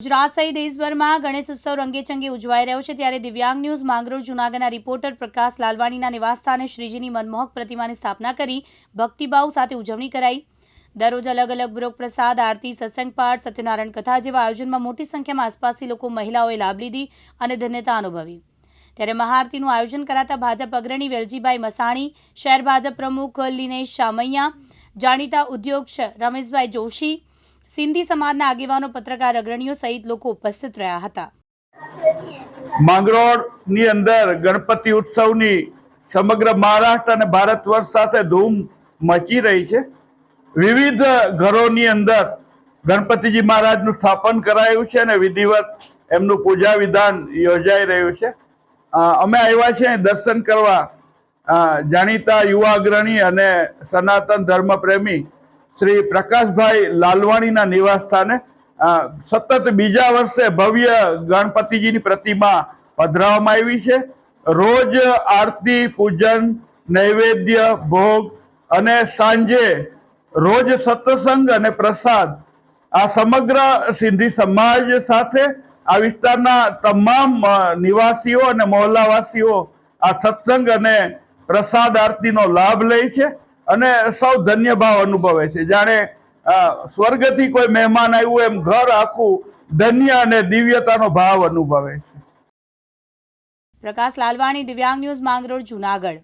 ગુજરાત સહિત દેશભરમાં ગણેશ ઉત્સવ રંગેચંગે ઉજવાઈ રહ્યો છે. ત્યારે દિવ્યાંગ ન્યૂઝ માંગરોળ જૂનાગઢના રિપોર્ટર પ્રકાશ લાલવાણીના નિવાસસ્થાને શ્રીજીની મનમોહક પ્રતિમાની સ્થાપના કરી, ભક્તિભાવ સાથે ઉજવણી કરાઈ. દરરોજ અલગ અલગ ભોગ પ્રસાદ આરતી, સત્સંગ પાઠ, સત્યનારાયણ કથા જેવા આયોજનમાં મોટી સંખ્યામાં આસપાસથી લોકો મહિલાઓએ લાભ લીધી અને ધન્યતા અનુભવી. ત્યારે મહાઆરતીનું આયોજન કરાતા ભાજપ અગ્રણી વેલજીભાઈ મસાણી, શહેર ભાજપ પ્રમુખ લિનેશ શામૈયા, જાણીતા ઉદ્યોગ રમેશભાઈ જોશી સિંધી સમાજના આગેવાનો, પત્રકાર, અગ્રણીઓ સહિત લોકો ઉપસ્થિત રહ્યા હતા. માંગરોળની અંદર ગણપતિ ઉત્સવની સમગ્ર મહારાષ્ટ્ર અને ભારત વર્ષ સાથે ધૂમ મચી રહી છે. વિવિધ ઘરોની અંદર ગણપતિજી મહારાજનું સ્થાપન કરાયું છે અને વિધિવત એમનું પૂજા વિધાન યોજાઈ રહ્યું છે. અમે આવ્યા છીએ દર્શન કરવા. જાણીતા યુવા અગ્રણી અને સનાતન ધર્મ પ્રેમી શ્રી પ્રકાશભાઈ લાલવાણીના નિવાસ સ્થાને અ, સતત બીજા વર્ષે ભવ્ય ગણપતિજીની પ્રતિમા પધરાવવામાં આવી છે. રોજ આરતી પૂજન નૈવેદ્ય ભોગ અને સાંજે રોજ સત્સંગ અને પ્રસાદ આ સમગ્ર સિંધી સમાજ સાથે આ વિસ્તારના તમામ નિવાસીઓ અને મહોલ્લાવાસીઓ આ સત્સંગ અને પ્રસાદ આરતીનો લાભ લે છે. અને સૌ ધન્ય ભાવ અનુભવે છે. જાણે સ્વર્ગથી કોઈ મહેમાન આવ્યું એમ ઘર આખું ધન્ય અને દિવ્યતાનો ભાવ અનુભવે છે. પ્રકાશ લાલવાણી, દિવ્યાંગ ન્યૂઝ માંગરોળ, જૂનાગઢ.